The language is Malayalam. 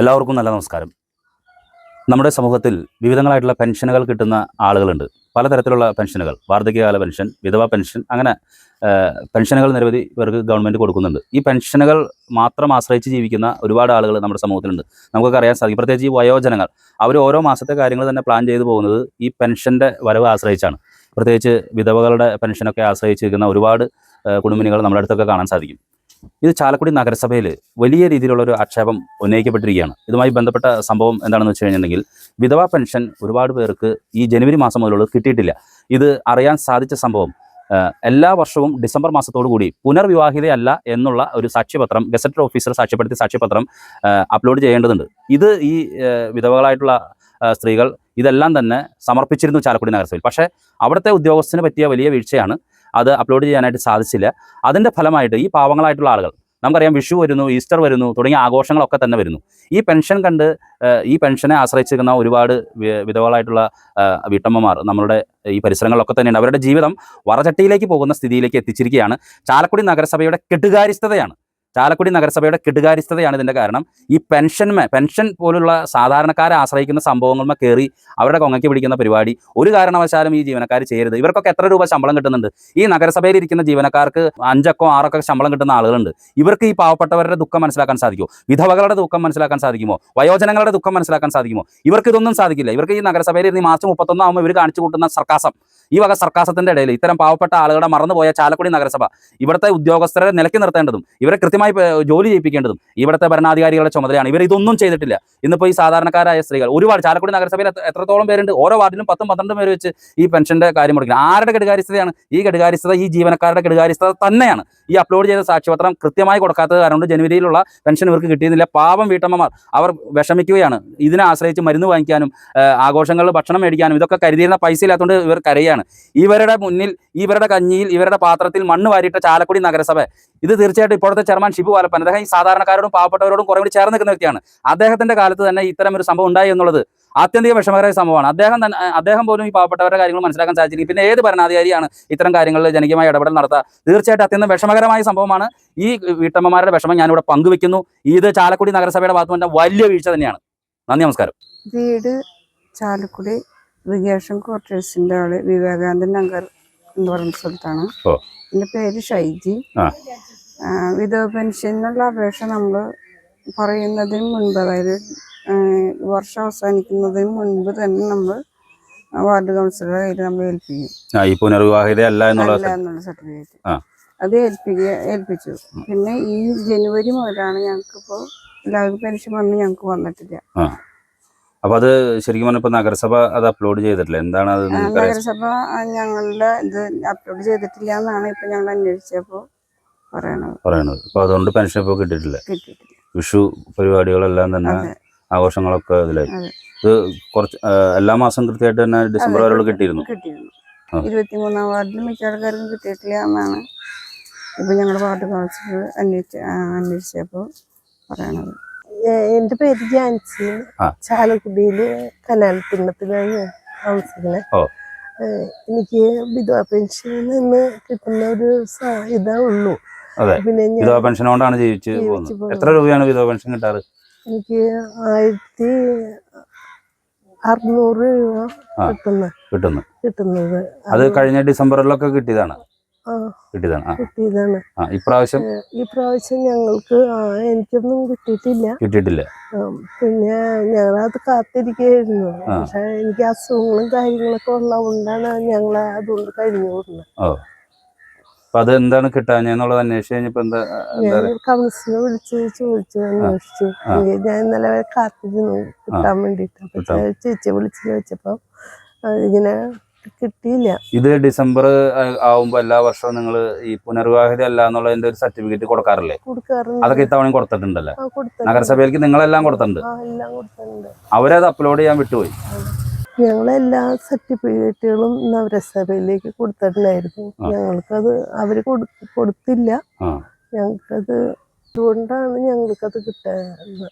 എല്ലാവർക്കും നല്ല നമസ്കാരം. നമ്മുടെ സമൂഹത്തിൽ വിവിധങ്ങളായിട്ടുള്ള പെൻഷനുകൾ കിട്ടുന്ന ആളുകളുണ്ട്. പലതരത്തിലുള്ള പെൻഷനുകൾ. വാർദ്ധക്യകാല പെൻഷൻ വിധവ പെൻഷൻ അങ്ങനെ പെൻഷനുകൾ നിരവധി പേർക്ക് ഗവൺമെന്റ് കൊടുക്കുന്നുണ്ട്. ഈ പെൻഷനുകൾ മാത്രം ആശ്രയിച്ച് ജീവിക്കുന്ന ഒരുപാട് ആളുകൾ നമ്മുടെ സമൂഹത്തിലുണ്ട്. നമുക്കൊക്കെ അറിയാൻ സാധിക്കും. പ്രത്യേകിച്ച് ഈ വയോജനങ്ങൾ. അവർ ഓരോ മാസത്തെ കാര്യങ്ങൾ തന്നെ പ്ലാൻ ചെയ്തു പോകുന്നത് ഈ പെൻഷന്റെ വരവ് ആശ്രയിച്ചാണ്. പ്രത്യേകിച്ച് വിധവകളുടെ പെൻഷനൊക്കെ ആശ്രയിച്ചിരിക്കുന്ന ഒരുപാട് കുടുംബിനികൾ നമ്മുടെ അടുത്തൊക്കെ കാണാൻ സാധിക്കും. ഇത് ചാലക്കുടി നഗരസഭയിൽ വലിയ രീതിയിലുള്ള ഒരു ആക്ഷേപം ഉന്നയിക്കപ്പെട്ടിരിക്കുകയാണ്. ഇതുമായി ബന്ധപ്പെട്ട സംഭവം എന്താണെന്ന് വെച്ച് കഴിഞ്ഞിട്ടുണ്ടെങ്കിൽ വിധവാ പെൻഷൻ ഒരുപാട് പേർക്ക് ഈ ജനുവരി മാസം മുതലുള്ളത് കിട്ടിയിട്ടില്ല. ഇത് അറിയാൻ സാധിച്ച സംഭവം എല്ലാ വർഷവും ഡിസംബർ മാസത്തോടു കൂടി പുനർവിവാഹിതയല്ല എന്നുള്ള ഒരു സാക്ഷ്യപത്രം ഗസറ്റഡ് ഓഫീസർ സാക്ഷ്യപ്പെടുത്തിയ സാക്ഷ്യപത്രം അപ്ലോഡ് ചെയ്യേണ്ടതുണ്ട്. ഇത് ഈ വിധവകളായിട്ടുള്ള സ്ത്രീകൾ ഇതെല്ലാം തന്നെ സമർപ്പിച്ചിരുന്നു ചാലക്കുടി നഗരസഭയിൽ. പക്ഷേ അവിടുത്തെ ഉദ്യോഗസ്ഥന് പറ്റിയ വലിയ വീഴ്ചയാണ് അത് അപ്ലോഡ് ചെയ്യാനായിട്ട് സാധിച്ചില്ല. അതിന്റെ ഫലമായിട്ട് ഈ പാവങ്ങളായിട്ടുള്ള ആളുകൾ നമുക്കറിയാം വിഷു വരുന്നു ഈസ്റ്റർ വരുന്നു തുടങ്ങിയ ആഘോഷങ്ങളൊക്കെ തന്നെ വരുന്നു. ഈ പെൻഷൻ കണ്ട് ഈ പെൻഷനെ ആശ്രയിച്ചിരിക്കുന്ന ഒരുപാട് വിധവകളായിട്ടുള്ള വീട്ടമ്മമാർ നമ്മളുടെ ഈ പരിസരങ്ങളിലൊക്കെ തന്നെയുണ്ട്. അവരുടെ ജീവിതം വറചട്ടിയിലേക്ക് പോകുന്ന സ്ഥിതിയിലേക്ക് എത്തിച്ചിരിക്കുകയാണ്. ചാലക്കുടി നഗരസഭയുടെ കെട്ടുകാരിസ്ഥതയാണ് ചാലക്കുടി നഗരസഭയുടെ കെട്ടുകാരിസ്ഥതയാണ് ഇതിന്റെ കാരണം. ഈ പെൻഷൻമേ പെൻഷൻ പോലുള്ള സാധാരണക്കാരെ ആശ്രയിക്കുന്ന സംഭവങ്ങളുമേ കയറി അവരുടെ കൊങ്ങയ്ക്ക് പിടിക്കുന്ന പരിപാടി. ഒരു കാരണവശാലും ഈ ജീവനക്കാർ ചെയ്യരുത്. ഇവർക്കൊക്കെ എത്ര രൂപ ശമ്പളം കിട്ടുന്നുണ്ട്? ഈ നഗരസഭയിൽ ഇരിക്കുന്ന ജീവനക്കാർക്ക് അഞ്ചക്കോ ആറൊക്കെ ശമ്പളം കിട്ടുന്ന ആളുകളുണ്ട്. ഇവർക്ക് ഈ പാവപ്പെട്ടവരുടെ ദുഃഖം മനസ്സിലാക്കാൻ സാധിക്കുമോ? വിധവകളുടെ ദുഃഖം മനസ്സിലാക്കാൻ സാധിക്കുമോ? വയോജനങ്ങളുടെ ദുഃഖം മനസ്സിലാക്കാൻ സാധിക്കുമോ? ഇവർക്ക് ഇതൊന്നും സാധിക്കില്ല. ഇവർക്ക് ഈ നഗരസഭയിൽ ഇരുന്ന് മാർച്ച് മുപ്പത്തൊന്നാകുമ്പോൾ ഇവർ കാണിച്ചു കൂട്ടുന്ന സർക്കാസം. ഈ വക സർക്കാസത്തിന്റെ ഇടയിൽ ഇത്തരം പാവപ്പെട്ട ആളുകളുടെ മറന്നുപോയ ചാലക്കുടി നഗരസഭ ഇവിടുത്തെ ഉദ്യോഗസ്ഥരെ നിലയ്ക്ക് നിർത്തേണ്ടതും ഇവരെ കൃത്യമായി ജോലി ചെയ്യിപ്പിക്കേണ്ടതും ഇവിടുത്തെ ഭരണാധികാരികളുടെ ചുമതലയാണ്. ഇവർ ഇതൊന്നും ചെയ്തിട്ടില്ല. ഇന്നിപ്പോൾ ഈ സാധാരണക്കാരായ സ്ത്രീകൾ ഒരുപാട് ചാലക്കുടി നഗരസഭയിൽ എത്ര- എത്രത്തോളം പേരുണ്ട്? ഓരോ വാർഡിലും പത്തും പന്ത്രണ്ടും പേര് വെച്ച് ഈ പെൻഷന്റെ കാര്യം മുടക്കുന്നത് ആരുടെ കെടുകാര്യസ്ഥതയാണ്? ഈ കെടുകാര്യസ്ഥത ഈ ജീവനക്കാരുടെ കെടുകാര്യസ്ഥത തന്നെയാണ്. ഈ അപ്ലോഡ് ചെയ്ത സാക്ഷ്യപത്രം കൃത്യമായി കൊടുക്കാത്തത് കാരണം ജനുവരിയിലുള്ള പെൻഷൻ ഇവർക്ക് കിട്ടിയിരുന്നില്ല. പാവം വീട്ടമ്മമാർ അവർ വിഷമിക്കുകയാണ്. ഇതിനെ ആശ്രയിച്ച് മരുന്ന് വാങ്ങിക്കാനും ആഘോഷങ്ങളിൽ ഭക്ഷണം മേടിക്കാനും ഇതൊക്കെ കരുതിയിരുന്ന പൈസ ഇല്ലാത്തതുകൊണ്ട് ഇവർ കരയാണ്. ഇവരുടെ മുന്നിൽ ഇവരുടെ കഞ്ഞിയിൽ ഇവരുടെ പാത്രത്തിൽ മണ്ണ് വാരിയിട്ട ചാലക്കുടി നഗരസഭ ഇത് തീർച്ചയായിട്ടും ഇപ്പോഴത്തെ ചെയർമാൻ ഷിബു വാലപ്പൻ അദ്ദേഹം ഈ സാധാരണക്കാരോടും പാവപ്പെട്ടവരോടും കുറേ കൂടി ചേർന്ന് നിൽക്കുന്ന വ്യക്തിയാണ്. അദ്ദേഹത്തിന്റെ കാലത്ത് തന്നെ ഇത്തരം ഒരു സംഭവം ഉണ്ടായി എന്നുള്ളത് ആത്യന്തിക വിഷമകരമായ സംഭവമാണ്. അദ്ദേഹം തന്നെ അദ്ദേഹം പോലും ഈ പാവപ്പെട്ടവരുടെ കാര്യങ്ങൾ മനസ്സിലാക്കാൻ സാധിച്ചിരിക്കും പിന്നെ ഏത് ഭരണാധികാരിയാണ് ഇത്തരം കാര്യങ്ങളിൽ ജനകീയമായ ഇടപെടൽ നടത്തുക തീർച്ചയായിട്ടും അത്യന്തം വിഷമകരമായ സംഭവമാണ്. ഈ വീട്ടമ്മമാരുടെ വിഷമം ഞാനിവിടെ പങ്കുവെക്കുന്നു. ഇത് ചാലക്കുടി നഗരസഭയുടെ ഭാഗത്ത് തന്നെ വലിയ വീഴ്ച തന്നെയാണ്. നന്ദി നമസ്കാരം. വീട് ചാലക്കുടി ഇറിഗേഷൻ ക്വാർട്ടേഴ്സിന്റെ ആൾ വിവേകാനന്ദൻ നഗർ എന്ന് പറയുന്ന സ്ഥലത്താണ്. എന്റെ പേര് ഷൈജി. വിധവ പെൻഷനുള്ള അപേക്ഷ നമ്മൾ പറയുന്നതിന് മുൻപ് അതായത് വർഷം അവസാനിക്കുന്നതിന് മുൻപ് തന്നെ നമ്മൾ വാർഡ് കൗൺസിലറെ കയ്യിൽ നമ്മൾ ഏൽപ്പിക്കും. ഈ പുനർവിവാഹിതയല്ല അല്ല എന്നുള്ള സർട്ടിഫിക്കറ്റ്. അത് ഏൽപ്പിക്കുക ഏൽപ്പിച്ചു. പിന്നെ ഈ ജനുവരി മുതലാണ് ഞങ്ങൾക്കിപ്പോൾ എല്ലാവർക്കും പെൻഷൻ വന്ന് ഞങ്ങൾക്ക് വന്നിട്ടില്ല. അപ്പൊ അത് ശരിക്കും പറഞ്ഞപ്പോ നഗരസഭ അത് അപ്ലോഡ് ചെയ്തിട്ടില്ല? എന്താണ് അത് നഗരസഭ ഞങ്ങളുടെ ഇത് അപ്ലോഡ് ചെയ്തിട്ടില്ല എന്നാണ് ഇപ്പൊ ഞങ്ങൾ അന്വേഷിച്ചപ്പോ പറയണത്. അപ്പൊ അതുകൊണ്ട് പെൻഷൻ ഇപ്പൊ കിട്ടിയിട്ടില്ല. വിഷു പരിപാടികളെല്ലാം തന്നെ ആഘോഷങ്ങളൊക്കെ ഇതിലായി ഇത് കുറച്ച് എല്ലാ മാസം കൃത്യമായിട്ട് തന്നെ ഡിസംബർ വരെ കിട്ടിയിരുന്നു. ഇരുപത്തിമൂന്നാം വാർഡിൽ മിക്ക ആൾക്കാർക്കും കിട്ടിയിട്ടില്ല എന്നാണ് ഇപ്പൊ ഞങ്ങളുടെ വാർഡ് കൗൺസിലർ അന്വേഷിച്ച അന്വേഷിച്ചപ്പോ പറയണത്. എന്റെ പേര് ജാൻസി. ചാലക്കുടിയിൽ കനാൽ തിണ്ണത്തിലാണ് താമസിക്കുന്നത് ഓ. എനിക്ക് വിധവ പെൻഷനിൽ നിന്ന് കിട്ടുന്ന ഒരു ഇതേ ഉള്ളൂ. അതെ. വിധവ പെൻഷൻ കൊണ്ടാണ് ജീവിച്ച് പോകുന്നത്. എത്ര രൂപയാണ് വിധവ പെൻഷൻ കിട്ടാറ്? എനിക്ക് ആയിരത്തി അറുന്നൂറ് രൂപ കിട്ടുന്നു കിട്ടുന്നു. കിട്ടുന്നത്. അത് കഴിഞ്ഞ ഡിസംബറിലൊക്കെ കിട്ടിയതാണ്. ആ, കിട്ടിയതാണ്. ഇപ്രാവശ്യം? ഏ, ഈ പ്രാവശ്യം ഞങ്ങൾക്ക് എനിക്കൊന്നും കിട്ടിയിട്ടില്ല. കിട്ടിയിട്ടില്ല. പിന്നെ ഞങ്ങളത് കാത്തിരിക്കുകയായിരുന്നു. പക്ഷെ എനിക്ക് അസുഖങ്ങളും കാര്യങ്ങളൊക്കെ ഉള്ളതുകൊണ്ടാണ് ഞങ്ങൾ അതുകൊണ്ട് കഴിഞ്ഞു കൂടുന്നത് അപ്പൊ അത് എന്താണ് കിട്ടാഞ്ഞെന്നുള്ളത് അന്വേഷിച്ച് കഴിഞ്ഞപ്പോ എന്താ ഞാൻ കൗൺസിലർ വിളിച്ച് ചോദിച്ചു അന്വേഷിച്ചു. ഞാൻ ഇന്നലെ വരെ കാത്തിരുന്നു. കിട്ടാൻ വേണ്ടിട്ട് അപ്പൊ കിട്ടാൻ. ചേച്ചി വിളിച്ച് ചോദിച്ചപ്പോ ഇങ്ങനെ കിട്ടിയില്ല. ഇത് ഡിസംബർ ആവുമ്പോ എല്ലാ വർഷവും നിങ്ങൾ ഈ പുനർവിവാഹിത അല്ല എന്നുള്ളതിന്റെ ഒരു സർട്ടിഫിക്കറ്റ് കൊടുക്കാറില്ലേ? അതൊക്കെ ഇത്തവണയും കൊടുത്തിട്ടുണ്ടല്ലേ. നഗരസഭയിലേക്ക് നിങ്ങളെല്ലാം കൊടുത്തിട്ടുണ്ട്? അവരത് അപ്ലോഡ് ചെയ്യാൻ വിട്ടുപോയി. ഞങ്ങളെല്ലാ സർട്ടിഫിക്കറ്റുകളും നഗരസഭയിലേക്ക് കൊടുത്തിട്ടുണ്ടായിരുന്നു. ഞങ്ങൾക്കത് അവർ കൊടു- കൊടുത്തില്ല. ഞങ്ങൾക്കത് അതുകൊണ്ടാണ് ഞങ്ങൾക്കത് കിട്ടുന്നത്